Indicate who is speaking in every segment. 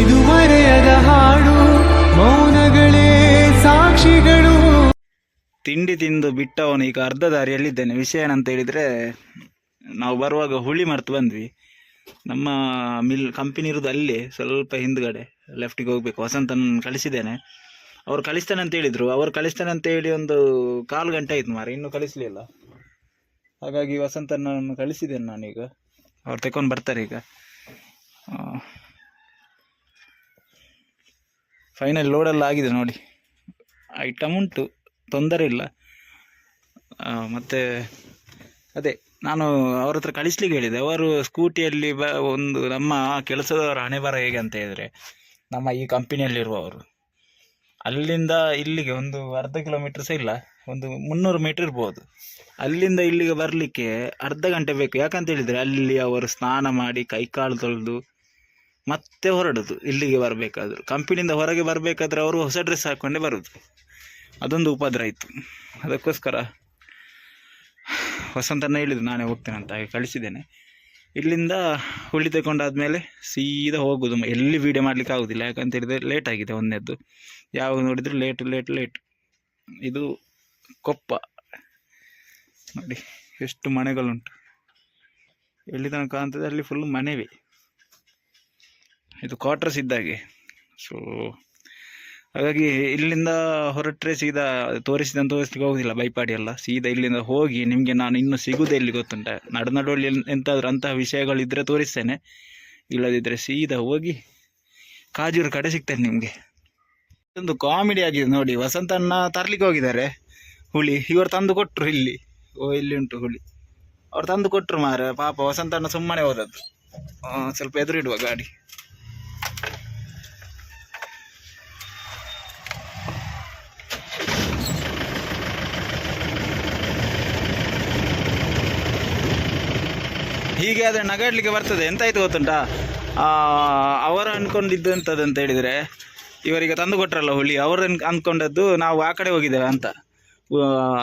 Speaker 1: ಇದು ಮರೆಯದ ಹಾಡು, ಮೌನಗಳೇ ಸಾಕ್ಷಿಗಳು.
Speaker 2: ತಿಂಡಿ ತಿಂದು ಬಿಟ್ಟವನು ಈಗ ಅರ್ಧ ದಾರಿಯಲ್ಲಿದ್ದೇನೆ. ವಿಷಯ ಏನಂತ ಹೇಳಿದ್ರೆ, ನಾವು ಬರುವಾಗ ಹುಳಿ ಮರ್ತು ಬಂದ್ವಿ. ನಮ್ಮ ಮಿಲ್ ಕಂಪನಿ ಇರೋದು ಅಲ್ಲಿ, ಸ್ವಲ್ಪ ಹಿಂದ್ಗಡೆ ಲೆಫ್ಟಿಗೆ ಹೋಗ್ಬೇಕು. ವಸಂತನ ಕಳಿಸಿದ್ದೇನೆ. ಅವ್ರು ಕಳಿಸ್ತಾನೆ ಅಂತ ಹೇಳಿದ್ರು. ಅವ್ರು ಕಳಿಸ್ತಾನೆ ಅಂತ ಹೇಳಿ ಒಂದು ಕಾಲು ಗಂಟೆ ಆಯ್ತು ಮಾರೆ ಇನ್ನೂ ಕಳಿಸ್ಲಿಲ್ಲ. ಹಾಗಾಗಿ ವಸಂತನನ್ನು ಕಳಿಸಿದ್ದೇನೆ ನಾನೀಗ. ಅವ್ರು ತಗೊಂಡು ಬರ್ತಾರೆ ಈಗ. ಫೈನಲ್ ಲೋಡೆಲ್ಲ ಆಗಿದೆ ನೋಡಿ. ಐಟಮ್ ಉಂಟು, ತೊಂದರೆ ಇಲ್ಲ. ಮತ್ತು ಅದೇ, ನಾನು ಅವ್ರ ಹತ್ರ ಕಳಿಸ್ಲಿಕ್ಕೆ ಹೇಳಿದೆ. ಅವರು ಸ್ಕೂಟಿಯಲ್ಲಿ ಬ, ಒಂದು ನಮ್ಮ ಕೆಲಸದವರ ಹಣೆ ಬರ ಹೇಗೆ ಅಂತ ಹೇಳಿದರೆ, ನಮ್ಮ ಈ ಕಂಪನಿಯಲ್ಲಿರುವವರು ಅಲ್ಲಿಂದ ಇಲ್ಲಿಗೆ ಒಂದು ಅರ್ಧ ಕಿಲೋಮೀಟರ್ ಇಲ್ಲ, ಒಂದು ಮುನ್ನೂರು ಮೀಟರ್ ಇರ್ಬೋದು. ಅಲ್ಲಿಂದ ಇಲ್ಲಿಗೆ ಬರಲಿಕ್ಕೆ ಅರ್ಧ ಗಂಟೆ ಬೇಕು. ಯಾಕಂತ ಹೇಳಿದರೆ ಅಲ್ಲಿ ಅವರು ಸ್ನಾನ ಮಾಡಿ ಕೈಕಾಲು ತೊಳೆದು ಮತ್ತೆ ಹೊರಡೋದು, ಇಲ್ಲಿಗೆ ಬರಬೇಕಾದ್ರು. ಕಂಪನಿಯಿಂದ ಹೊರಗೆ ಬರಬೇಕಾದ್ರೆ ಅವರು ಹೊಸ ಡ್ರೆಸ್ ಹಾಕ್ಕೊಂಡೇ ಬರೋದು. ಅದೊಂದು ಉಪದ್ರ ಇತ್ತು. ಅದಕ್ಕೋಸ್ಕರ ವಸಂತನ ಹೇಳಿದ್ರು, ನಾನೇ ಹೋಗ್ತೇನೆ ಅಂತ ಹಾಗೆ ಕಳಿಸಿದ್ದೇನೆ. ಇಲ್ಲಿಂದ ಹುಳಿ ತಗೊಂಡಾದ್ಮೇಲೆ ಸೀದಾ ಹೋಗೋದು. ಎಲ್ಲಿ ವೀಡಿಯೋ ಮಾಡಲಿಕ್ಕೆ ಆಗೋದಿಲ್ಲ, ಯಾಕಂತ ಹೇಳಿದರೆ ಲೇಟ್ ಆಗಿದೆ ಒಂದನೇದ್ದು ಯಾವಾಗ ನೋಡಿದ್ರು ಲೇಟ್ ಲೇಟ್ ಲೇಟ್ ಇದು ಕೊಪ್ಪ. ನೋಡಿ, ಎಷ್ಟು ಮನೆಗಳುಂಟು. ಎಲ್ಲಿ ತನಕ ಅಂತಂದರೆ ಅಲ್ಲಿ ಫುಲ್ ಮನೆವೇ. ಇದು ಕ್ವಾರ್ಟರ್ಸ್ ಇದ್ದಾಗೆ. ಸೊ ಹಾಗಾಗಿ ಇಲ್ಲಿಂದ ಹೊರಟ್ರೆ ಸೀದಾ ತೋರಿಸಿದಂತ ತೋರಿಸ್ಲಿಕ್ಕೆ ಹೋಗೋದಿಲ್ಲ ಬೈಪಾಡಿ ಎಲ್ಲ. ಸೀದಾ ಇಲ್ಲಿಂದ ಹೋಗಿ ನಿಮಗೆ ನಾನು ಇನ್ನು ಸಿಗುವುದೇ ಇಲ್ಲಿ ಗೊತ್ತುಂಟ. ನಡು ನಡುವಲ್ಲಿ ಎಂತಾದ್ರೂ ಅಂತಹ ವಿಷಯಗಳಿದ್ದರೆ ತೋರಿಸ್ತೇನೆ. ಇಲ್ಲದಿದ್ದರೆ ಸೀದಾ ಹೋಗಿ ಕಾಜೂರು ಕಡೆ ಸಿಗ್ತೇನೆ ನಿಮಗೆ. ಒಂದು ಕಾಮಿಡಿ ಆಗಿದೆ ನೋಡಿ. ವಸಂತಣ್ಣ ತರ್ಲಿಕ್ಕೆ ಹೋಗಿದ್ದಾರೆ. ಹುಳಿ ಇವರು ತಂದು ಕೊಟ್ಟರು ಇಲ್ಲಿ. ಓ, ಇಲ್ಲಿ ಉಂಟು ಹುಳಿ ಅವ್ರು ತಂದು ಕೊಟ್ಟರು ಮಾರ ಪಾಪ ವಸಂತಣ್ಣ ಸುಮ್ಮನೆ ಹೋದದ್ದು. ಸ್ವಲ್ಪ ಎದುರಿಡುವ ಗಾಡಿ. ಹೀಗೆ ಆದರೆ ನಗಾಡ್ಲಿಕ್ಕೆ ಬರ್ತದೆ. ಎಂತಾಯ್ತು ಗೊತ್ತುಂಟಾ? ಅವರು ಅನ್ಕೊಂಡಿದ್ದು ಎಂಥದ್ದು ಅಂತ ಹೇಳಿದರೆ, ಇವರಿಗೆ ತಂದು ಕೊಟ್ರಲ್ಲ ಹುಳಿ ಅವರು ಅಂದ್ಕೊಂಡದ್ದು ನಾವು ಆ ಕಡೆ ಹೋಗಿದ್ದೇವೆ ಅಂತ.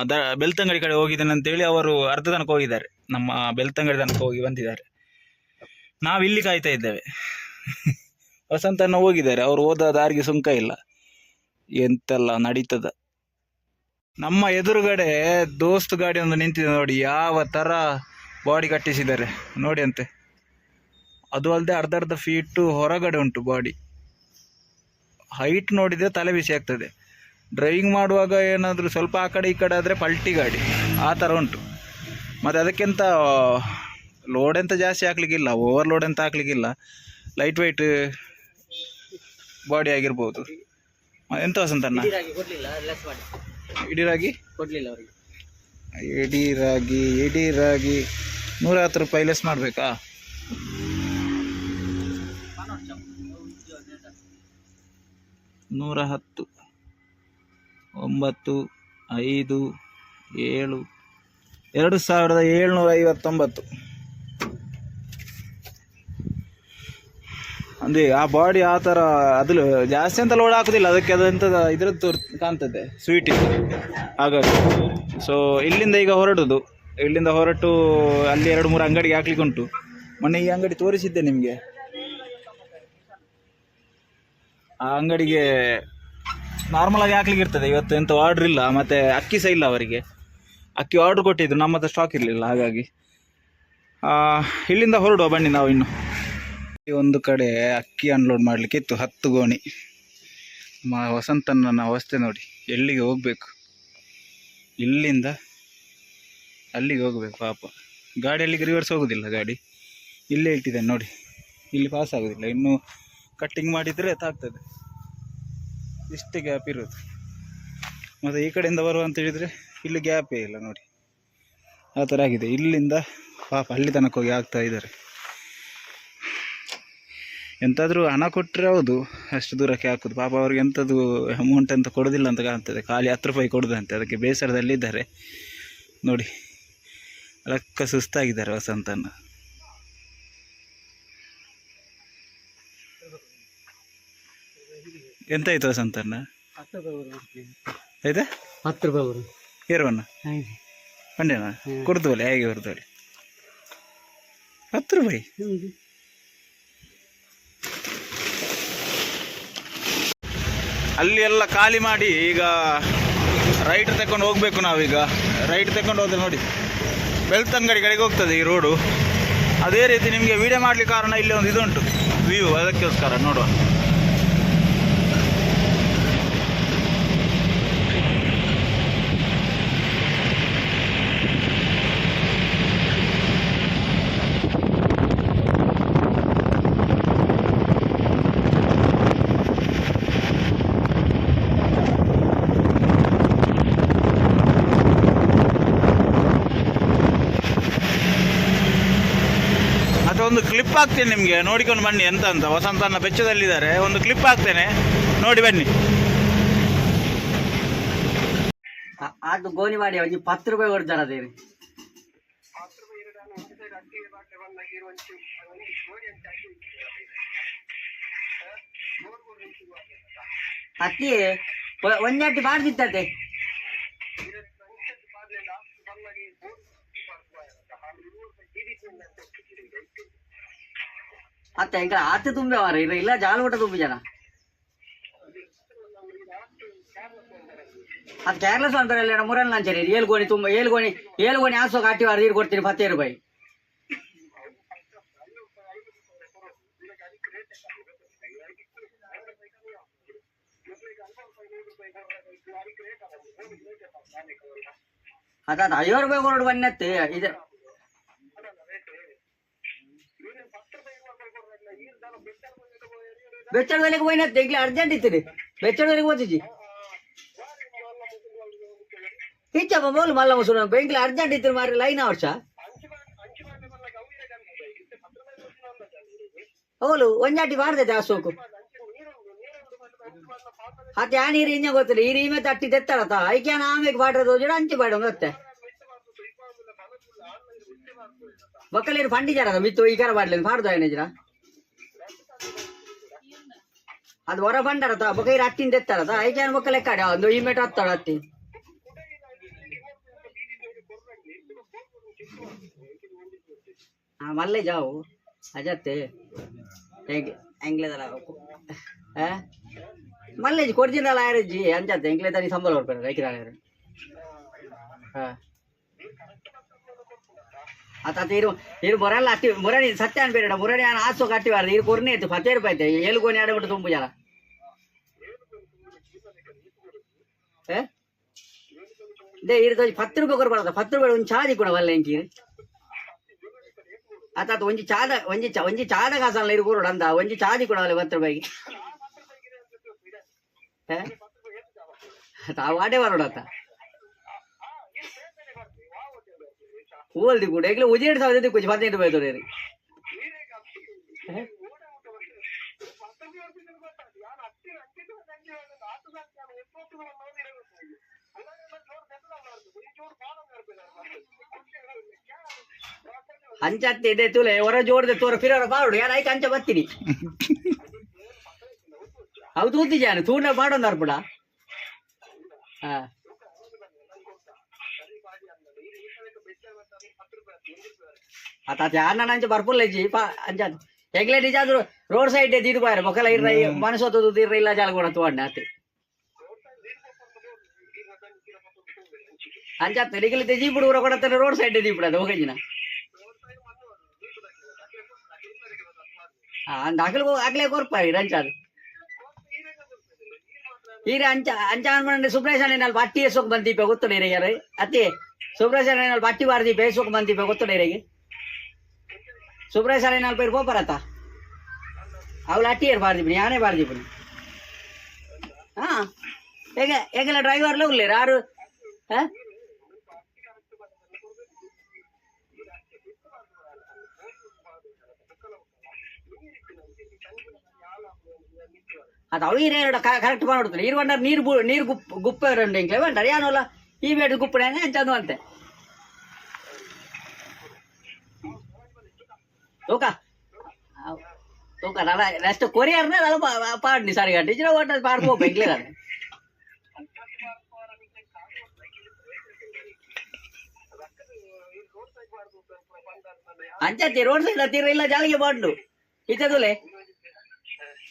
Speaker 2: ದ, ಬೆಳ್ತಂಗಡಿ ಕಡೆ ಹೋಗಿದ್ದೇನೆ ಅಂತೇಳಿ ಅವರು ಅರ್ಧ ತನಕ ಹೋಗಿದ್ದಾರೆ. ನಮ್ಮ ಬೆಳ್ತಂಗಡಿ ತನಕ ಹೋಗಿ ಬಂದಿದ್ದಾರೆ. ನಾವು ಇಲ್ಲಿ ಕಾಯ್ತಾ ಇದ್ದೇವೆ. ವಸಂತನ ಹೋಗಿದ್ದಾರೆ. ಅವರು ಹೋದ ದಾರಿಗೆ ಸುಂಕ ಇಲ್ಲ. ಎಂತೆಲ್ಲ ನಡೀತದ. ನಮ್ಮ ಎದುರುಗಡೆ ದೋಸ್ತ್ ಗಾಡಿ ಒಂದು ನಿಂತಿದೆ ನೋಡಿ. ಯಾವ ಥರ ಬಾಡಿ ಕಟ್ಟಿಸಿದ್ದಾರೆ. ನೋಡಿ ಅಂತೆ. ಅದು ಅಲ್ಲದೆ ಅರ್ಧ ಅರ್ಧ ಫೀಟು ಹೊರಗಡೆ ಉಂಟು ಬಾಡಿ. ಹೈಟ್ ನೋಡಿದರೆ ತಲೆ ಬಿಸಿ ಆಗ್ತದೆ. ಡ್ರೈವಿಂಗ್ ಮಾಡುವಾಗ ಏನಾದರೂ ಸ್ವಲ್ಪ ಆ ಕಡೆ ಈ ಕಡೆ ಆದರೆ ಪಲ್ಟಿ ಗಾಡಿ. ಆ ಥರ ಉಂಟು. ಮತ್ತು ಅದಕ್ಕಿಂತ ಲೋಡ್ ಎಂತ ಜಾಸ್ತಿ ಹಾಕ್ಲಿಕ್ಕಿಲ್ಲ ಓವರ್ಲೋಡ್ ಅಂತ ಹಾಕ್ಲಿಕ್ಕಿಲ್ಲ. ಲೈಟ್ ವೈಟ್ ಬಾಡಿ ಆಗಿರ್ಬೋದು. ಎಂತ ವಸಂತಣ್ಣ
Speaker 3: ಇಡಿರಾಗಿ ಕೊಡ್ಲಿಲ್ಲ ಲೆಸ್
Speaker 2: ನೂರ ಹತ್ತು ರೂಪಾಯಿ ಲೆಸ್ ಮಾಡಬೇಕಾ? ನೂರ ಹತ್ತು ಒಂಬತ್ತು, ಐದು, ಏಳು, ಎರಡು ಸಾವಿರದ ಏಳ್ನೂರ ಐವತ್ತೊಂಬತ್ತು ಅಂದರೆ ಆ ಬಾಡಿ ಆ ಥರ ಅದು ಜಾಸ್ತಿ ಅಂತ ಲೋಡ್ ಹಾಕೋದಿಲ್ಲ, ಅದಕ್ಕೆ ಅದಂತ ಇದ್ರದ್ದು ಕಾಣ್ತದೆ ಸ್ವೀಟ್ ಹಾಗಾಗಿ ಸೊ ಇಲ್ಲಿಂದ ಈಗ ಹೊರಡೋದು. ಇಲ್ಲಿಂದ ಹೊರಟು ಅಲ್ಲಿ ಎರಡು ಮೂರು ಅಂಗಡಿಗೆ ಹಾಕ್ಲಿಕ್ಕೆ ಉಂಟು. ಮೊನ್ನೆ ಈ ಅಂಗಡಿ ತೋರಿಸಿದ್ದೆ ನಿಮಗೆ. ಆ ಅಂಗಡಿಗೆ ನಾರ್ಮಲಾಗಿ ಹಾಕ್ಲಿಕ್ಕೆ ಇರ್ತದೆ. ಇವತ್ತು ಎಂತ ಆರ್ಡ್ರ್ ಇಲ್ಲ, ಮತ್ತೆ ಅಕ್ಕಿ ಸಹ ಇಲ್ಲ ಅವರಿಗೆ. ಅಕ್ಕಿ ಆರ್ಡ್ರ್ ಕೊಟ್ಟಿದ್ರು, ನಮ್ಮ ಹತ್ರ ಸ್ಟಾಕ್ ಇರಲಿಲ್ಲ, ಹಾಗಾಗಿ. ಇಲ್ಲಿಂದ ಹೊರಡುವ, ಬನ್ನಿ ನಾವು ಇನ್ನು. ಒಂದು ಕಡೆ ಅಕ್ಕಿ ಅನ್ಲೋಡ್ ಮಾಡಲಿಕ್ಕೆ ಇತ್ತು, ಹತ್ತು ಗೋಣಿ. ವಸಂತನ ಅವಸ್ಥೆ ನೋಡಿ, ಎಲ್ಲಿಗೆ ಹೋಗಬೇಕು? ಇಲ್ಲಿಂದ ಅಲ್ಲಿಗೆ ಹೋಗಬೇಕು ಪಾಪ. ಗಾಡಿ ಅಲ್ಲಿಗೆ ರಿವರ್ಸ್ ಹೋಗೋದಿಲ್ಲ ಗಾಡಿ. ಇಲ್ಲೇ ಇಟ್ಟಿದ್ದೇನೆ ನೋಡಿ. ಇಲ್ಲಿ ಪಾಸ್ ಆಗೋದಿಲ್ಲ. ಇನ್ನೂ ಕಟ್ಟಿಂಗ್ ಮಾಡಿದರೆ ತಾಗ್ತದೆ ಇಷ್ಟು ಗ್ಯಾಪ್ ಇರೋದು. ಮತ್ತು ಈ ಕಡೆಯಿಂದ ಬರುವ ಅಂತ ಹೇಳಿದರೆ ಇಲ್ಲಿ ಗ್ಯಾಪೇ ಇಲ್ಲ ನೋಡಿ. ಆ ಥರ ಆಗಿದೆ. ಇಲ್ಲಿಂದ ಪಾಪ ಅಲ್ಲಿ ತನಕ ಹೋಗಿ ಆಗ್ತಾ ಇದ್ದಾರೆ. ಎಂತಾದರೂ ಹಣ ಕೊಟ್ಟರೆ ಹೌದು. ಅಷ್ಟು ದೂರಕ್ಕೆ ಹಾಕೋದು. ಪಾಪ ಅವ್ರಿಗೆ ಎಂಥದ್ದು ಅಮೌಂಟ್ ಅಂತ ಕೊಡೋದಿಲ್ಲ ಅಂತ ಕಾಣ್ತದೆ. ಖಾಲಿ ಹತ್ತು ರೂಪಾಯಿ ಕೊಡೋದಂತೆ. ಅದಕ್ಕೆ ಬೇಸರದಲ್ಲಿದ್ದಾರೆ. ನೋಡಿ. ಲೆಕ್ಕ ಸುಸ್ತಾಗಿದ್ದಾರೆ ವಸಂತನ ಎಂತಾಯ್ತು ವಸಂತನ ಆಯ್ತಾ?
Speaker 3: ಹತ್ತು ರೂಪಾಯಿ
Speaker 2: ಪಂಡ್ಯನ? ಕೊಡ್ತವಲ್ಲ ಹೇಗೆ ಬರ್ತವಲ್ಲ ಹತ್ತು ರೂಪಾಯಿ ಅಲ್ಲಿ ಎಲ್ಲ ಖಾಲಿ ಮಾಡಿ ಈಗ ರೈಟ್ ತಗೊಂಡು ಹೋಗ್ಬೇಕು ನಾವೀಗ. ರೈಟ್ ತಕೊಂಡು ಹೋದ್ರೆ ನೋಡಿ. ಬೆಳ್ತಂಗಡಿ ಕಡೆಗೆ ಹೋಗ್ತದೆ ಈ ರೋಡು ಅದೇ ರೀತಿ ನಿಮಗೆ ವಿಡಿಯೋ ಮಾಡಲಿಕ್ಕೆ ಕಾರಣ ಇಲ್ಲಿ ಒಂದು ಇದುಂಟು. ವ್ಯೂ ಅದಕ್ಕೋಸ್ಕರ ನೋಡುವ ಅಥವಾ ಒಂದು ಕ್ಲಿಪ್ ಹಾಕ್ತೇನೆ ನಿಮಗೆ. ನೋಡಿಕೊಂಡು ಬನ್ನಿ ಎಂತ ಅಂತ ವಸಂತನ ಬೆಚ್ಚದಲ್ಲಿದ್ದಾರೆ. ಒಂದು ಕ್ಲಿಪ್ ಹಾಕ್ತೇನೆ. ನೋಡಿ ಬನ್ನಿ.
Speaker 3: ಅದು ಗೋಣಿ ಮಾಡಿ ಒಂಜಿ ಪತ್ತು ರೂಪಾಯಿ ಕೊಡ್ತಾರ ಅದೇ ಅಕ್ಕಿ ಒ- ಒಂಜಾಟಿ ಮಾಡ್ದಿತ್ತತೆ ಅತ್ತ ಈಗ ಆತೆ ತುಂಬೆ ವಾರ ಇಲ್ಲ ಇಲ್ಲ ಜಾಲೂಟ ತುಂಬಿದಾರ ಅದು ಕೇರ್ಲೆಸ್ ಅಂತಾರಲ್ಲ ಮುರಲ್ ನಂಚರಿ ಏಳು ಗೋಣಿ ತುಂಬ ಏಳು ಗೋಣಿ ಏಳು ಗೋಣಿ ಆಸೋ ಕಾಟಿ ವಾರ ನೀರು ಕೊಡ್ತೀನಿ ಪತ್ತೇ ರೂಪಾಯಿ ಅದಾದ ಐವತ್ತು ರೂಪಾಯಿ ಕೊಡು ಬನ್ನತ್ತೆ ಇದೆ ಬೆಚ್ಚಡ ಬೆಲೆಗೆ ಹೋಯ್ನತ್ತೆ ಈಗಲೇ ಅರ್ಜೆಂಟ್ ಇತ್ತು ಬೆಚ್ಚಡ ಬೆಲೆಗೆ ಓದಿಜಿ ಹಿಚ್ಚಪ್ಪ ಮೋಲು ಮಲ್ಲ ಮುಸುನ ಬೆಂಗ್ಲ ಅರ್ಜೆಂಟ್ ಇತ್ತು ಮಾರಿ ಲೈನ್ ವರ್ಷ. ಅವಳು ಒಂಜಾಟಿ ಮಾಡ್ದೈತೆ ಆ ಸೋಕು ಅತ್ತೆ ಆ ನೀರು ಇಂಜ ಗೊತ್ತಿಲ್ಲ. ಈ ರೀಮೆ ತಟ್ಟಿ ತೆತ್ತಳತ ಐಕ್ಯಾನ ಆಮೇಲೆ ಬಾಡ್ರದು ಜೋಡ ಅಂಚಿ ಬಾಡ ಮತ್ತೆ. ಮಕ್ಕಳೇನು ಫಂಡಿ ಜರದ ಮಿತ್ತು ಈ ಕರ ಬಾಡ್ಲೇನು ಪಾಡ್ದು ಏನಿಜ್ರ ಅದು ಹೊರ ಬಂಡರತ ಬೊಕೈರು ಹಟ್ಟಿಂದ ಎತ್ತಾರತ ಐಕ್ಯಾನ ಮಕ್ಕಳ ಲೆಕ್ಕಾಡ ಒಂದು ಈ ಮೇಟ ಹತ್ತಾಳ ಹತ್ತಿ ಹಾ ಮಲ್ಲೆ ಜಾವು ಅಜತ್ತೆ ಹೇಗೆ ಎಂಗ್ಲೆದಲ್ಲ ಆ ಮಲ್ಲೇಜಿ ಕೊಡ್ಜಿನಲ್ಲ ಆಯ್ರಜ್ಜಿ ಅಂಜತ್ತೆ ಎಂಗ್ಲೆ ತನಿ ಸಂಬಳ ಹೊಡ್ಕೊಂಡು ರೈಕಿರ ಹಾ ಆತ ಇರು ಇರು ಬರಲ್ಲ ಅಟ್ಟಿ ಮುರಣಿ ಸತ್ಯ ಅನ್ಬೇಡ ಮುರಣಿ ಆನ ಆಸೋ ಕಟ್ಟಿ ಬಾರ್ದು ಇರು ಕೊರ್ನೆ ಇತ್ತು ಪತ್ತೇ ರೂಪಾಯಿ ಐತೆ ಏಳು ಗೋಣಿ ಆಡಬಿಟ್ಟು ತುಂಬು ಜನ ಏ ದೇ ಇರ್ದು ಪತ್ತು ರೂಪಾಯಿ ಕೊಡ್ಬಾರ್ದ ಪತ್ತು ರೂಪಾಯಿ ಒಂದು ಚಾದಿ ಕೂಡ ಬಲ್ಲ ಎಂಕಿ ಆತ ಒಂಜಿ ಚಾದ ಒಂಜಿ ಚ ಒಂಜಿ ಚಾದ ಕಾಸಲ್ಲ ಇರು ಕೊಡು ಅಂದ ಒಂಜಿ ಚಾದಿ ಕೂಡ ಅಲ್ಲ ಪತ್ತು ರೂಪಾಯಿಗೆ ಏ ತಾವು ಆಟೆ ಬರೋಡ ಆತ ಹೂವಲ್ದಿ ಕೂಡ ಈಗಲೇ ಉಜಿರೆಡು ಸಾವಿರದ ಕುಜಿ ಹದಿನೈದು ರೂಪಾಯಿ ತೋರಿ ಅಂಚತ್ತೆ ಇದೆ ತುಲೆ, ಹೊರ ಜೋಡದೆ ತೋರ, ಫಿರೋರ ಬಾರುಡು ಯಾರು ಆಯ್ತು ಅಂಚ ಬರ್ತೀನಿ. ಹೌದು ಕೂತಿದ್ದಾನೆ ತೂಂಡ ಮಾಡೋದು ಅರ್ಪುಡ ಹಾ. ಆತ ಅಣ್ಣ ಅಂಚ ಬರ್ಪುಲ್ಲ ಜಿ ಪಾ ಅಂಚ ಹೆಗ್ಲೆ ನಿಜ ಆದ್ರು ರೋಡ್ ಸೈಡ್ ದೀದು ಬಾರ ಮೊಕಲ ಇರ್ರ ಮನಸ್ಸೊತ್ತು ಇರ್ರ ಇಲ್ಲ ಜಾಲ ಕೂಡ ತಗೊಂಡ ಆತ ಅಂಚಾತ ನಿಗಲಿ ತೆಜಿ ಬಿಡುವರ ಕೊಡತ್ತಾರೆ ರೋಡ್ ಸೈಡ್ ದೀ ಬಿಡೋದು ಹೋಗಿನ ಅಂದ ಅಗಲು ಅಗಲೇ ಕೊರ್ಪಾರಿ ರಂಚಾದು ಈಗ ಅಂಚ ಅಂಚ ಅನ್ಕೊಂಡೆ ಸುಬ್ರೇಶ್ ನಲ್ಲಿ ಬಟ್ಟಿ ಎಸೋಕ್ ಬಂದೀಪ ಗೊತ್ತು ಯಾರು ಅತ್ತೆ ಸುಬ್ರೇಶ್ ನಲ್ಲಿ ಬಟ್ಟಿ ಬಾರ್ದೀಪ ಎಸೋಕ್ ಬಂದೀಪ ಗೊತ್ತು ನೀರಿಗೆ ಸುಬ್ರಾಯ್ ಸಾಲೆ ನಾಲ್ಕು ಪೇರು ಪೋಪರತ್ತ ಅವ್ಳು ಅಟ್ಟಿಯರ್ ಬಾರ್ದಿಬಿಡಿ ಯಾನೇ ಬಾರ್ದಿಬಿಡಿ ಹಾಂ ಹೇಗೆ ಹೇಗೆಲ್ಲ ಡ್ರೈವರ್ಲು ಉಳ್ಳೇರು ಯಾರು ಹಾಂ ಅದು ಅವಳು ಇರೇಡ ಕರೆಕ್ಟ್ ಮಾಡ್ಬಿಡ್ತಾರೆ ಇರು ಬಂಡ ನೀರು ನೀರು ಗುಪ್ ಗುಪ್ಪ ರೆಂಡು ಇಂಕ್ಲೆ ಬಂಟಾರೆ ಯಾನೋಲ್ಲ ಈ ಬೇಡ ಗುಪ್ಪಣೆ ಅಂಚದು ಅಂತೆ ತೂಕ? ತೂಕ. ನಾನು ನೆಕ್ಸ್ಟ್ ಕೊರಿಯರ್ನ ನಾನು ಪಾಡ್ನಿ. ಸಾರಿ ಗಂಟೆ ಇಚ್ಚಿನ ಒಟ್ಟು ಪಾಡ್ಕೋ, ಬೆಂಗ್ಳೂರ ಅಂಚೆ ರೋಡ್ ಸೈಡ್ ಹತ್ತಿರ ಇಲ್ಲ, ಜಾಲಿಗೆ ಪಾಡ್ಲು ಇತ್ತದುಲೆ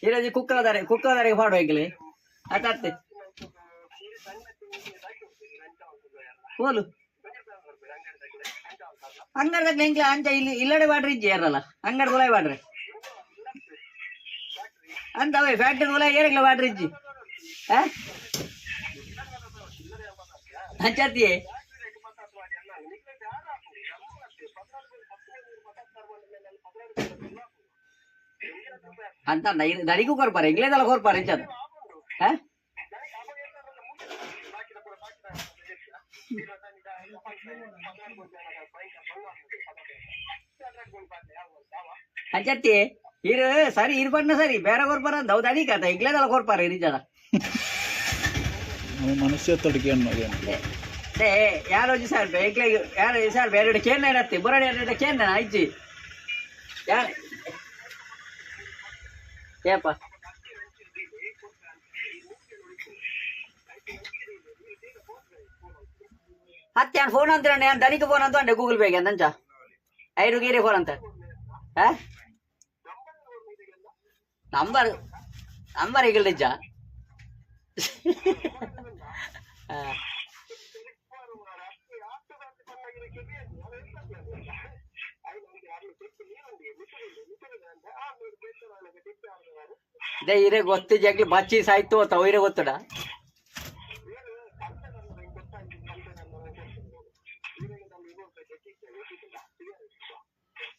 Speaker 3: ಇರೋದು ಕುಕ್ಕದಾರೆ ಕುಕ್ಕದಾರೆ ಪಾಡು ಹೆಂಗ್ಲಿ. ಅತ್ತೆ ಹೋಲು. ಅಂಗಡಿದಾಗ ಎಂಕ್ಲ ಅಂಚ ಇಲ್ಲಿ ಇಲ್ಲಡೆ ಬಾಡ್ರಿ ಇಜ್ಜಿ ಯಾರಲ್ಲ ಅಂಗಡಿ ಗುಲಾಯ್ ಬಾಡ್ರಿ ಅಂತವೇ ಫ್ಯಾಕ್ಟ್ರಿ ಗುಲಾಯ್ ಏರಕ್ಲ ಬಾಡ್ರಿ ಇಜ್ಜಿ ಆ ಅಂಚತ್ತಿಯೇ ಅಂತ ದಡಿಗೂ ಕೊರ್ಪಾರ ಇಂಗ್ಲೇದಲ್ಲ ಕೊರ್ಪಾರ ಇಂಚದು ಹಾ ಅಂಚತ್ತಿ ಇರು ಸರಿ ಇರು ಬಣ್ಣ ಸರಿ ಬೇರೆ ಕೊರ್ಪಾರ ಅಂತ ಹೌದು ಅಡಿಕ ಆತ ಇಂಗ್ಲೇದಲ್ಲ ಕೊರ್ಪಾರ ನಿಜದ
Speaker 2: ಮನುಷ್ಯ ತೊಡಗಿ ಅನ್ನೋದು
Speaker 3: ಏ ಯಾರೋ ಸರ್ ಬೇಕ್ಲೆ ಯಾರು ಸರ್ ಬೇರೆ ಕೇಂದ್ರ ಇರತ್ತೆ ಬುರಡಿ ಎರಡು ಕೇಂದ್ರ ಐಜಿ ಯಾರು ಏಪ ಹತ್ತೆ ಫೋನ್ ಅಂತ ನಾನು ಫೋನ್ ಅಂತ ಅಂಡೆ ಗೂಗಲ್ ಪೇಗೆ ಅಂತ ಐದು ಗೀರೆ ಫೋನ್ ಅಂತ. ನಂಬರ್ ನಂಬರ್ ಈಗ ನಿಜ ಇದೇ ಇರೇ ಗೊತ್ತು ಜಗ್ಲಿ ಬಚ್ಚಿ ಸಾಯ್ತು ಅಂತ ಇರೇ ಗೊತ್ತಡ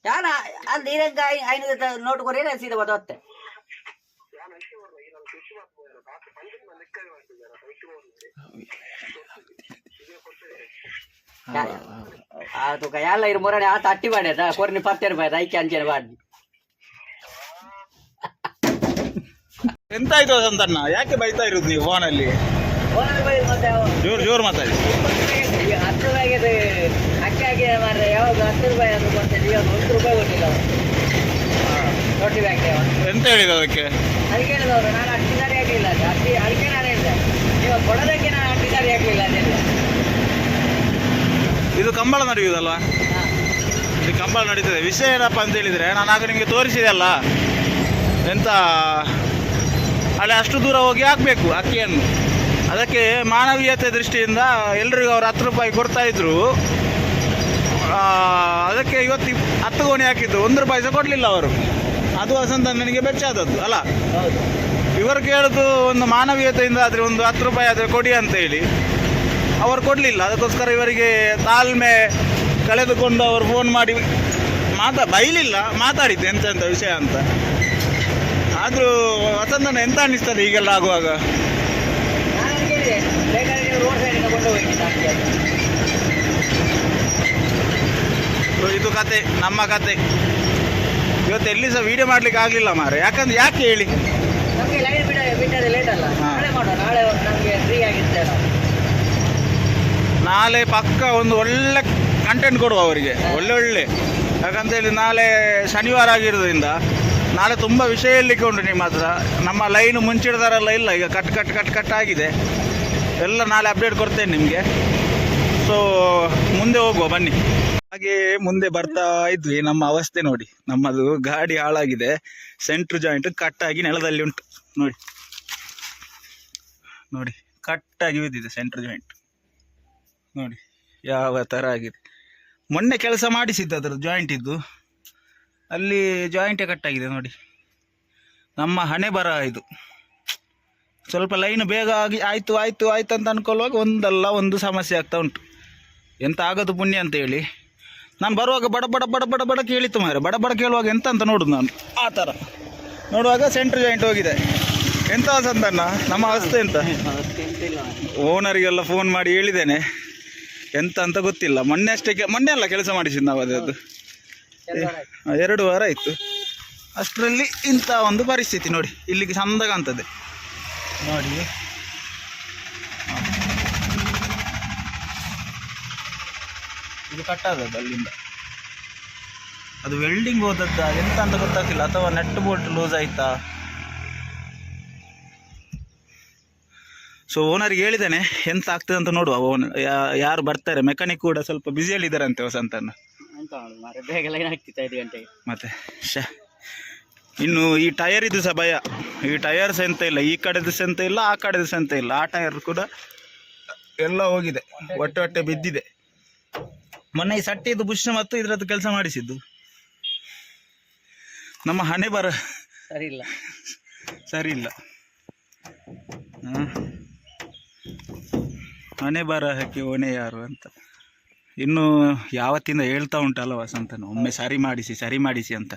Speaker 3: ಯಾನ ಅಲ್ಲಿ ಇರಂಗ ಐನೂರ ನೋಟ್ ಕೊರಿ ಸೀದಾ ಬದತ್ತೆ ಅದು ಎಲ್ಲ ಇರು ಮುರಡೆ ಆತ ಅಟ್ಟಿ ಕೊರ್ನಿ ರೂಪಾಯಿ ಐಕೆ
Speaker 2: ಎಂತ ಆಯ್ತು ಅದಂತಣ್ಣ? ಯಾಕೆ ಬೈತಾ ಇರೋದು ನೀವು ಫೋನಲ್ಲಿ? ಜೋರು ಜೋರು ಮಾತಾಡಿ.
Speaker 3: ಹತ್ತು ರೂಪಾಯಿಗೆ ಅಕ್ಕಿ ಹಾಕಿ ಮಾರ್ರೆ ಯಾವಾಗ ಹತ್ತು ರೂಪಾಯಿ ಅಂತ ಕೊಡ್ತೇನೆ ಒಂದು ರೂಪಾಯಿ ಕೊಟ್ಟಿಲ್ಲ ರೊಟ್ಟಿ ಬ್ಯಾಗ್
Speaker 2: ಎಂತ ಹೇಳಿದ ಅದಕ್ಕೆ?
Speaker 3: ಅದಕ್ಕೆ ಹೇಳಿದವರು ನಾನು ಅಟ್ಟಿ ಆಗಲಿಲ್ಲ ಹಾಕಲಿಲ್ಲ ಅಂತ ಅಟ್ಟಿ ಅದಕ್ಕೆ ನಾನು ಹೇಳಿದೆ ನೀವು ಕೊಡೋದಕ್ಕೆ ನಾನು ಹಾಕಲಿಲ್ಲ ಅದೇನಿಲ್ಲ
Speaker 2: ಇದು ಕಂಬಳ ನಡೆಯುವುದಲ್ಲ ಇದು ಕಂಬಳ ನಡೀತದೆ. ವಿಷಯ ಏನಪ್ಪ ಅಂತ ಹೇಳಿದ್ರೆ ನಾನು ಆಗ ನಿಮಗೆ ತೋರಿಸಿದೆ ಅಲ್ಲ? ಎಂತ? ಅಲ್ಲಿ ಅಷ್ಟು ದೂರ ಹೋಗಿ ಹಾಕಬೇಕು ಅಕ್ಕಿಯನ್ನು. ಅದಕ್ಕೆ ಮಾನವೀಯತೆ ದೃಷ್ಟಿಯಿಂದ ಎಲ್ರಿಗೂ ಅವ್ರು ಹತ್ತು ರೂಪಾಯಿ ಕೊಡ್ತಾ ಇದ್ರು. ಆ, ಅದಕ್ಕೆ ಇವತ್ತು ಹತ್ತು ಗೋಣಿ ಹಾಕಿದ್ದು, ಒಂದು ರೂಪಾಯಿ ಸಹ ಕೊಡಲಿಲ್ಲ ಅವರು. ಅದು ವಸಂತ ನನಗೆ ಬೆಚ್ಚಾದದ್ದು, ಅಲ್ಲ? ಇವರು ಕೇಳೋದು ಒಂದು ಮಾನವೀಯತೆಯಿಂದ ಆದರೆ ಒಂದು ಹತ್ತು ರೂಪಾಯಿ ಆದರೆ ಕೊಡಿ ಅಂತ ಹೇಳಿ. ಅವರು ಕೊಡಲಿಲ್ಲ, ಅದಕ್ಕೋಸ್ಕರ ಇವರಿಗೆ ತಾಳ್ಮೆ ಕಳೆದುಕೊಂಡು ಅವರು ಫೋನ್ ಮಾಡಿ ಮಾತಾ, ಬೈಲಿಲ್ಲ, ಮಾತಾಡಿದ್ದು ಎಂತ ಎಂಥ ವಿಷಯ ಅಂತ. ಆದರೂ ವಸಂತನ ಎಂತ ಅನ್ನಿಸ್ತದೆ ಈಗೆಲ್ಲ ಆಗುವಾಗ
Speaker 3: ನಾನು ಕೇಳಿದೆ ಬೇಕಾದ್ರೆ ನೀವು ರೋಡ್ ಸೈಡಿಂದ ಕೊಂಡು ಹೋಗಿ ಅಂತ
Speaker 2: ಇದು ಕತೆ ನಮ್ಮ ಕತೆ. ಇವತ್ತು ಎಲ್ಲಿ ಸಹ ವಿಡಿಯೋ ಮಾಡ್ಲಿಕ್ಕೆ ಆಗಲಿಲ್ಲ ಮಾರೆ ಯಾಕಂದ್ರೆ ಯಾಕೆ ಹೇಳಿ?
Speaker 3: ನಾಳೆ
Speaker 2: ಪಕ್ಕ ಒಂದು ಒಳ್ಳೆ ಕಂಟೆಂಟ್ ಕೊಡುವ ಅವರಿಗೆ. ಒಳ್ಳೆ ಒಳ್ಳೆ. ಯಾಕಂತೇಳಿ ನಾಳೆ ಶನಿವಾರ ಆಗಿರೋದ್ರಿಂದ ನಾಳೆ ತುಂಬ ವಿಷಯ ಹೇಳಲಿಕ್ಕೆ ಉಂಟು ನಿಮ್ಮ ಹತ್ರ. ನಮ್ಮ ಲೈನ್ ಮುಂಚಿಡ್ದಾರಲ್ಲ ಇಲ್ಲ. ಈಗ ಕಟ್ ಕಟ್ ಕಟ್ ಕಟ್ ಆಗಿದೆ. ಎಲ್ಲ ನಾಳೆ ಅಪ್ಡೇಟ್ ಕೊಡ್ತೇನೆ ನಿಮಗೆ. ಸೊ ಮುಂದೆ ಹೋಗುವ ಬನ್ನಿ. ಹಾಗೆ ಮುಂದೆ ಬರ್ತಾ ಇದ್ವಿ, ನಮ್ಮ ಅವಸ್ಥೆ ನೋಡಿ. ನಮ್ಮದು ಗಾಡಿ ಹಾಳಾಗಿದೆ. ಸೆಂಟ್ರ್ ಜಾಯಿಂಟ್ ಕಟ್ಟಾಗಿ ನೆಲದಲ್ಲಿ ಉಂಟು. ನೋಡಿ. ನೋಡಿ, ಕಟ್ಟಾಗಿ ಬಿದ್ದಿದೆ ಸೆಂಟ್ರ್ ಜಾಯಿಂಟ್ ನೋಡಿ, ಯಾವ ಥರ ಆಗಿದೆ. ಮೊನ್ನೆ ಕೆಲಸ ಮಾಡಿಸಿದ್ದು ಅದರ ಜಾಯಿಂಟ್ ಇದ್ದು. ಅಲ್ಲಿ ಜಾಯಿಂಟೇ ಕಟ್ಟಾಗಿದೆ ನೋಡಿ. ನಮ್ಮ ಹಣೆ ಬರ ಇದು. ಸ್ವಲ್ಪ ಲೈನ್ ಬೇಗ ಆಗಿ, ಆಯಿತು ಆಯಿತು, ಆಯ್ತು ಅಂತ ಅನ್ಕೊಳ್ಳುವಾಗ ಒಂದಲ್ಲ ಒಂದು ಸಮಸ್ಯೆ ಆಗ್ತಾ ಉಂಟು. ಎಂತ ಆಗೋದು ಪುಣ್ಯ ಅಂತ ಹೇಳಿ. ನಾನು ಬರುವಾಗ ಬಡ ಬಡ ಬಡ ಬಡ ಬಡ ಕೇಳಿತ್ತು ಮಾರೆ ಬಡ ಬಡ ಕೇಳುವಾಗ ಎಂತ ಅಂತ ನೋಡುದು ನಾನು? ಆ ಥರ. ನೋಡುವಾಗ ಸೆಂಟ್ರ್ ಜಾಯಿಂಟ್ ಹೋಗಿದೆ. ಎಂತ ಸಂತಣ್ಣ ನಮ್ಮ ಅವಸ್ಥೆ ಎಂತ? ಓನರಿಗೆಲ್ಲ ಫೋನ್ ಮಾಡಿ ಹೇಳಿದ್ದೇನೆ. ಎಂತ ಅಂತ ಗೊತ್ತಿಲ್ಲ. ಮೊನ್ನೆ ಅಷ್ಟೇ ಮೊನ್ನೆ ಅಲ್ಲ ಕೆಲಸ ಮಾಡಿಸಿದ್ದು ನಾವು ಅದದ್ದು ಎರಡು ವಾರ ಆಯಿತು. ಅಷ್ಟರಲ್ಲಿ ಇಂಥ ಒಂದು ಪರಿಸ್ಥಿತಿ ನೋಡಿ. ಇಲ್ಲಿಗೆ ಚಂದ ಕಾಣ್ತದೆ. ನೋಡಿ. ಇದು ಕಟ್ಟಾದದ್ದು ಅಲ್ಲಿಂದ. ಅದು ವೆಲ್ಡಿಂಗ್ ಹೋದದ್ದ? ಎಂತ ಅಂತ ಗೊತ್ತಾಗ್ತಿಲ್ಲ. ಅಥವಾ ನೆಟ್ ಬೋಲ್ಟ್ ಲೂಸ್ ಆಯ್ತಾ? ಸೊ ಓನರ್ಗೆ ಹೇಳಿದ್ದೇನೆ ಎಂತ ಆಗ್ತದೆ ಅಂತ ನೋಡುವ. ಓನರ್ ಯಾರು ಬರ್ತಾರೆ? ಮೆಕ್ಯಾನಿಕ್ ಕೂಡ ಸ್ವಲ್ಪ ಬ್ಯುಸಿಯಲ್ಲಿದ್ದಾರಂತೆ ವಸಂತನ ಮತ್ತೆ ಶ. ಇನ್ನು ಈ ಟೈರ್ ಇದು ಸಹ ಭಯ. ಈ ಟಯರ್ಸ್ ಎಂತ ಇಲ್ಲ. ಈ ಕಡೆದು ಸಹ ಎಂತ ಇಲ್ಲ ಆ ಕಡೆದು ಸಹ ಎಂತ ಇಲ್ಲ. ಆ ಟೈರ್ ಕೂಡ ಎಲ್ಲ ಹೋಗಿದೆ. ಹೊಟ್ಟೆ ಹೊಟ್ಟೆ ಬಿದ್ದಿದೆ. ಮೊನ್ನೆ ಈ ಸಟ್ಟಿದ್ದು ಬುಷ್ ಮತ್ತು ಇದ್ರದ್ದು ಕೆಲಸ ಮಾಡಿಸಿದ್ದು. ನಮ್ಮ ಹಣೆ ಬರ
Speaker 3: ಸರಿ ಇಲ್ಲ
Speaker 2: ಸರಿ ಇಲ್ಲ ಹಣೆ ಬರಹಕ್ಕೆ ಓಣೆ ಯಾರು ಅಂತ. ಇನ್ನು ಯಾವತ್ತಿಂದ ಹೇಳ್ತಾ ಉಂಟಲ್ಲ ವಸಂತನು ಒಮ್ಮೆ ಸರಿ ಮಾಡಿಸಿ ಸರಿ ಮಾಡಿಸಿ ಅಂತ.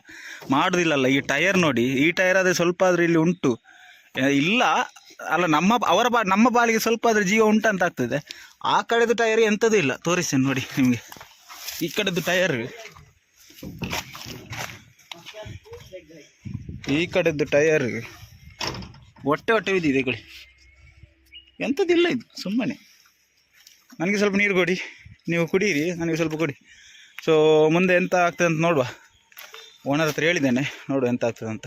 Speaker 2: ಮಾಡುದಿಲ್ಲಲ್ಲ ಈ ಟೈರ್ ನೋಡಿ ಈ ಟೈರ್ ಆದ್ರೆ ಸ್ವಲ್ಪ ಆದರೆ ಇಲ್ಲಿ ಉಂಟು. ಇಲ್ಲ ಅಲ್ಲ, ನಮ್ಮ ಅವರ ಬಾ, ನಮ್ಮ ಬಾಲಿಗೆ ಸ್ವಲ್ಪ ಆದರೆ ಜೀವ ಉಂಟಂತ ಆಗ್ತದೆ. ಆ ಕಡೆದು ಟಯರ್ ಎಂಥದ್ದು ಇಲ್ಲ. ತೋರಿಸ್ತೇನೆ ನೋಡಿ ನಿಮಗೆ. ಈ ಕಡೆದು ಟಯರ್ ಈ ಕಡೆದು ಟೈರ್ ಹೊಟ್ಟೆ ಹೊಟ್ಟೆ ಬಿದ್ದಿದೆ ಕೊಡಿ. ಎಂಥದ್ದಿಲ್ಲ ಇದು, ಸುಮ್ಮನೆ. ನನಗೆ ಸ್ವಲ್ಪ ನೀರು ಕೊಡಿ. ನೀವು ಕುಡೀರಿ, ನನಗೆ ಸ್ವಲ್ಪ ಕೊಡಿ. ಸೊ ಮುಂದೆ ಎಂತ ಆಗ್ತದೆ ಅಂತ ನೋಡುವ. ಓನರ್ ಹತ್ರ ಹೇಳಿದ್ದೇನೆ ನೋಡು ಎಂತ ಆಗ್ತದೆ ಅಂತ.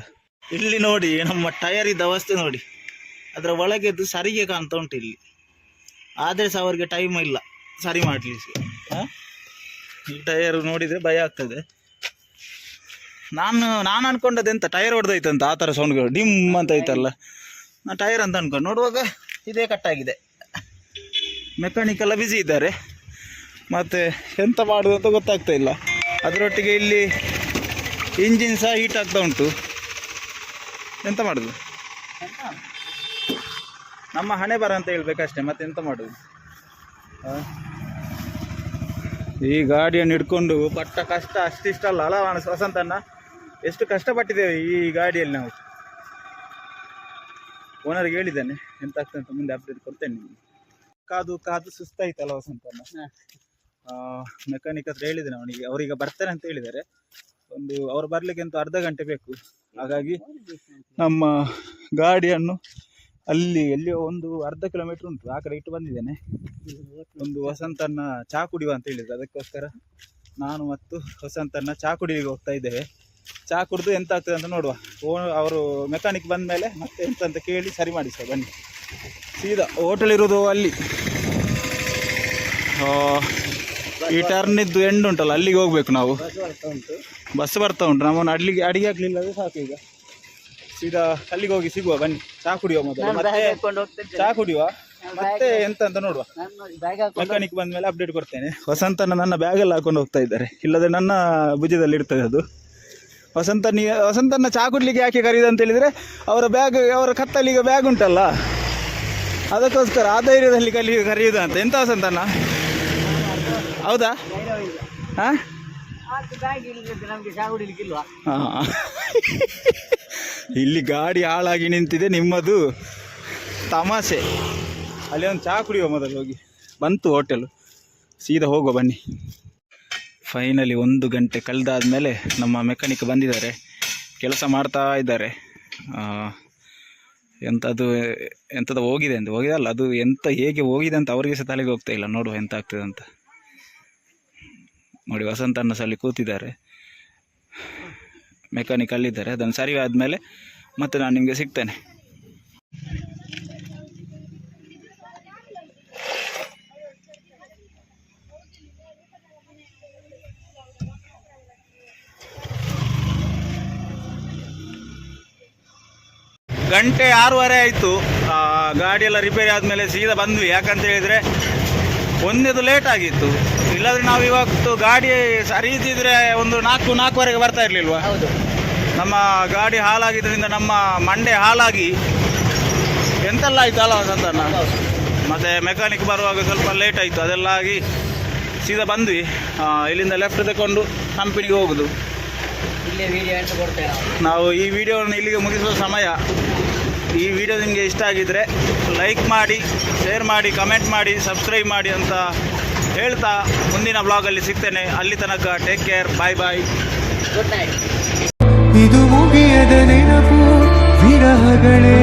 Speaker 2: ಇಲ್ಲಿ ನೋಡಿ, ನಮ್ಮ ಟಯರ್ ಇದ್ದ ಅವಸ್ಥೆ ನೋಡಿ. ಅದರ ಒಳಗೆದ್ದು ಸರಿಗೆ ಕಾಣ್ತಾ ಉಂಟು ಇಲ್ಲಿ. ಆದರೆ ಸಹ ಅವರಿಗೆ ಟೈಮ್ ಇಲ್ಲ ಸರಿ ಮಾಡಲಿಕ್ಕೆ. ಹಾಂ ಈ ಟೈರ್ ನೋಡಿದರೆ ಭಯ ಆಗ್ತದೆ. ನಾನು ನಾನು ಅನ್ಕೊಂಡದ್ದು ಎಂತ ಟೈರ್ ಹೊಡೆದೈತಂತ ಆ ಥರ ಸೌಂಡ್ಗಳು ಡಿಮ್ ಅಂತ ಐತಲ್ಲ. ನಾನು ಟೈರ್ ಅಂತ ಅನ್ಕೊಂಡು. ನೋಡುವಾಗ ಇದೇ ಕಟ್ಟಾಗಿದೆ ಮೆಕ್ಯಾನಿಕ್ ಎಲ್ಲ ಬ್ಯುಸಿ ಇದ್ದಾರೆ. ಮತ್ತು ಎಂತ ಮಾಡೋದು ಅಂತ ಗೊತ್ತಾಗ್ತಾ ಇಲ್ಲ. ಅದರೊಟ್ಟಿಗೆ ಇಲ್ಲಿ ಇಂಜಿನ್ ಸಹ ಹೀಟ್ ಆಗ್ತಾ ಉಂಟು. ಎಂತ ಮಾಡೋದು? ನಮ್ಮ ಹಣೆ ಬರ ಅಂತ ಹೇಳ್ಬೇಕಷ್ಟೇ ಮತ್ತೆ ಎಂತ ಮಾಡೋದು? ಈ ಗಾಡಿಯನ್ನು ಹಿಡ್ಕೊಂಡು ಪಟ್ಟ ಕಷ್ಟ ಅಷ್ಟಿಷ್ಟಲ್ಲ ಅಲ್ಲ ವಸಂತನ್ನ ವಸಂತಣ್ಣ? ಎಷ್ಟು ಕಷ್ಟಪಟ್ಟಿದ್ದೇವೆ ಈ ಗಾಡಿಯಲ್ಲಿ ನಾವು. ಓನರ್ಗೆ ಹೇಳಿದ್ದೇನೆ ಎಂತ ಆಗ್ತದೆ ಅಂತ ಮುಂದೆ ಅಪ್ಡೇಟ್ ಕೊಡ್ತೇನೆ ನಿಮಗೆ. ಕಾದು ಕಾದು ಸುಸ್ತಾಯ್ತಲ್ಲ ವಸಂತಣ್ಣ? ಮೆಕ್ಯಾನಿಕ್ ಹತ್ರ ಹೇಳಿದ್ದೇನೆ ಅವನಿಗೆ ಅವರೀಗ ಬರ್ತಾರೆ ಅಂತ ಹೇಳಿದ್ದಾರೆ. ಒಂದು ಅವ್ರು ಬರಲಿಕ್ಕೆ ಅಂತ ಅರ್ಧ ಗಂಟೆ ಬೇಕು. ಹಾಗಾಗಿ ನಮ್ಮ ಗಾಡಿಯನ್ನು ಅಲ್ಲಿ ಎಲ್ಲಿಯೋ ಒಂದು ಅರ್ಧ ಕಿಲೋಮೀಟರ್ ಉಂಟು ಆ ಕಡೆ ಇಟ್ಟು ಬಂದಿದ್ದೇನೆ. ಒಂದು ವಸಂತನ ಚಾ ಕುಡಿಯುವ ಅಂತ ಹೇಳಿದ್ರು ಅದಕ್ಕೋಸ್ಕರ ನಾನು ಮತ್ತು ವಸಂತನ್ನ ಚಾ ಕುಡಿಲಿಕ್ಕೆ ಹೋಗ್ತಾ ಇದ್ದೇವೆ. ಚಾ ಕುಡಿದು ಎಂತ ಆಗ್ತದೆ ಅಂತ ನೋಡುವ. ಓ ಅವರು ಮೆಕ್ಯಾನಿಕ್ ಬಂದ ಮೇಲೆ ಮತ್ತೆ ಎಂತ ಅಂತ ಕೇಳಿ ಸರಿ ಮಾಡಿ ಸರ್ ಬನ್ನಿ. ಸೀದಾ ಹೋಟೆಲ್ ಇರೋದು ಅಲ್ಲಿ. ಈ ಟರ್ನ್ ಇದ್ದು ಎಂಡ್ ಉಂಟಲ್ಲ ಅಲ್ಲಿಗೆ ಹೋಗ್ಬೇಕು ನಾವು.
Speaker 3: ಉಂಟು.
Speaker 2: ಬಸ್ ಬರ್ತಾ ಉಂಟು ನಮ್ಮನ್ನು ಅಡ್ಲಿಗೆ ಅಡಿಗೆ ಹಾಕ್ಲಿಲ್ಲ ಅದು ಸಾಕು ಈಗ. ಸೀದಾ ಅಲ್ಲಿಗೆ ಹೋಗಿ ಸಿಗುವ ಬನ್ನಿ. ಚಾ ಕುಡಿಯುವ ಮೊದಲು. ಮತ್ತೆ
Speaker 3: ಬ್ಯಾಗ್
Speaker 2: ಚಾ ಕುಡಿಯುವ. ಮತ್ತೆ ಎಂತ ಅಂತ ನೋಡುವ.
Speaker 3: ಬ್ಯಾಗ್
Speaker 2: ಮೆಕ್ಯಾನಿಕ್ ಬಂದ ಮೇಲೆ ಅಪ್ಡೇಟ್ ಕೊಡ್ತೇನೆ. ವಸಂತನ ನನ್ನ ಬ್ಯಾಗೆಲ್ಲ ಹಾಕೊಂಡು ಹೋಗ್ತಾ ಇದ್ದಾರೆ. ಇಲ್ಲದೆ ನನ್ನ ಭುಜದಲ್ಲಿ ಇರ್ತದೆ ಅದು ವಸಂತ ನೀ ವಸಂತನ ಚಾ ಕುಡ್ಲಿಕ್ಕೆ ಯಾಕೆ ಕರೀದು ಅಂತ ಹೇಳಿದ್ರೆ ಅವರ ಬ್ಯಾಗ್ ಅವರ ಕತ್ತಲ್ಲಿ ಈಗ ಬ್ಯಾಗ್ ಉಂಟಲ್ಲ. ಅದಕ್ಕೋಸ್ಕರ ಆ ಧೈರ್ಯದಲ್ಲಿ ಕಲಿ ಕರೆಯುವುದು ಅಂತ. ಎಂತ ವಸಂತನ ಹೌದಾ? ಹಾಂ?
Speaker 3: ಬ್ಯಾಗ್
Speaker 2: ಹಾಂ. ಇಲ್ಲಿ ಗಾಡಿ ಹಾಳಾಗಿ ನಿಂತಿದೆ, ನಿಮ್ಮದು ತಮಾಷೆ. ಅಲ್ಲಿ ಒಂದು ಚಹಾ ಕುಡಿಯುವ ಮೊದಲು ಹೋಗಿ. ಬಂತು ಹೋಟೆಲು ಸೀದಾ ಹೋಗುವ, ಬನ್ನಿ. ಫೈನಲಿ ಒಂದು ಗಂಟೆ ಕಳೆದಾದ್ಮೇಲೆ ನಮ್ಮ ಮೆಕ್ಯಾನಿಕ್ ಬಂದಿದ್ದಾರೆ. ಕೆಲಸ ಮಾಡ್ತಾ ಇದ್ದಾರೆ. ಎಂಥದ್ದು ಎಂಥದ್ದು ಹೋಗಿದೆ ಅಂತ. ಹೋಗಿದಲ್ಲ ಅದು ಎಂತ ಹೇಗೆ ಹೋಗಿದೆ ಅಂತ ಅವರಿಗೆ ಸಹ ತಲೆಗೆ ಹೋಗ್ತಾ ಇಲ್ಲ. ನೋಡುವ ಎಂತ ಆಗ್ತದೆ ಅಂತ. ನೋಡಿ ವಸಂತ ಅನ್ನ ಅಲ್ಲಿ ಕೂತಿದ್ದಾರೆ. ಮೆಕ್ಯಾನಿಕ್ ಅಲ್ಲಿದ್ದಾರೆ ಅದನ್ನು ಸರಿ ಆದಮೇಲೆ ಮತ್ತೆ ನಾನು ನಿಮಗೆ ಸಿಗ್ತೇನೆ. ಗಂಟೆ ಆರೂವರೆ ಆಯಿತು. ಗಾಡಿ ಎಲ್ಲ ರಿಪೇರಿ ಆದಮೇಲೆ ಸೀದಾ ಬಂದ್ವಿ. ಯಾಕಂತ ಹೇಳಿದರೆ ಒಂದೇದು ಲೇಟ್ ಆಗಿತ್ತು. ಇಲ್ಲಾದ್ರೆ ನಾವು ಇವತ್ತು ಗಾಡಿ ಸರಿ ಇದ್ದಿದ್ರೆ ಒಂದು ನಾಲ್ಕು ನಾಲ್ಕುವರೆಗೆ ಬರ್ತಾ ಇರಲಿಲ್ವಾ?
Speaker 3: ಹೌದು.
Speaker 2: ನಮ್ಮ ಗಾಡಿ ಹಾಳಾಗಿದ್ದರಿಂದ ನಮ್ಮ ಮಂಡೆ ಹಾಳಾಗಿ ಎಂತೆಲ್ಲ ಆಯ್ತು ಅಲ್ಲ ಸಂತಾನ ಮತ್ತು ಮೆಕ್ಯಾನಿಕ್ ಬರುವಾಗ ಸ್ವಲ್ಪ ಲೇಟ್ ಆಯಿತು. ಅದೆಲ್ಲ ಆಗಿ ಸೀದಾ ಬಂದ್ವಿ. ಇಲ್ಲಿಂದ ಲೆಫ್ಟ್ ತಗೊಂಡು ಕಂಪನಿಗೆ ಹೋಗುದು.
Speaker 3: ನಾವು
Speaker 2: ನಾವು ಈ ವಿಡಿಯೋವನ್ನು ಇಲ್ಲಿಗೆ ಮುಗಿಸುವ ಸಮಯ. ಈ ವಿಡಿಯೋ ನಿಮಗೆ ಇಷ್ಟ ಆಗಿದ್ದರೆ ಲೈಕ್ ಮಾಡಿ ಶೇರ್ ಮಾಡಿ ಕಮೆಂಟ್ ಮಾಡಿ ಸಬ್ಸ್ಕ್ರೈಬ್ ಮಾಡಿ ಅಂತ ಹೇಳ್ತಾ ಮುಂದಿನ ಬ್ಲಾಗಲ್ಲಿ ಸಿಗ್ತೇನೆ. ಅಲ್ಲಿ ತನಕ take care bye bye
Speaker 3: good night
Speaker 1: ಇದು ಮುಗಿಯದ ನೆನಪು ವಿರಹಗಳೇ.